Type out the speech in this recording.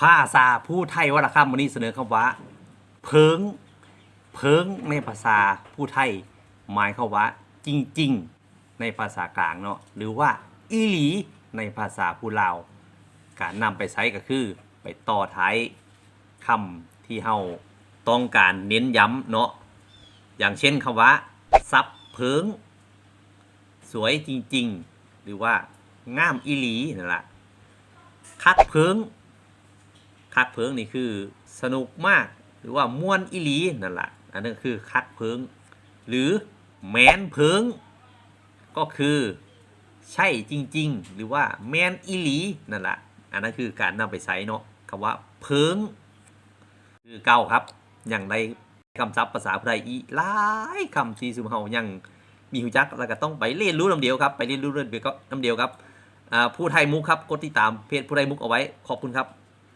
ภาษาผู้ไทยวรรณคำวันนี้เสนอคำว่า เพิง เพิงในภาษาผู้ไทย หมายควาว่า จริง ๆ ในภาษากลางเนาะหรือว่าอีหลีในภาษาผู้ลาว การนำไปใช้ก็คือ ไปต่อท้ายคำที่เฮาต้องการเน้นย้ำเนาะอย่างเช่นคำว่าซับเพิง สวยจริง ๆ หรือว่างามอีหลีนั่นแหละคักเพิง คักเพิงนี่คือสนุกมากหรือว่าม่วนอีหลีนั่นแหละอันนั้นคือคักเพิง หรือแมนเพิง ก็คือใช่จริง ๆ หรือว่าแมนอีหลีนั่นแหละอันนั้นคือการนำไปใช้เนาะคำว่าเพิง คือเก้าครับ อย่างในคำศัพท์ภาษาไทยอีหลายคำที่สุมเฮายังมีหูจักแล้วก็ต้องไปเรียนรู้น้ำเดียวครับไปเรียนรู้เรื่องเดียวก็น้ำเดียวครับผู้ไทยมุกครับกดติดตามเพจผู้ไทยมุกเอาไว้ขอบคุณครับ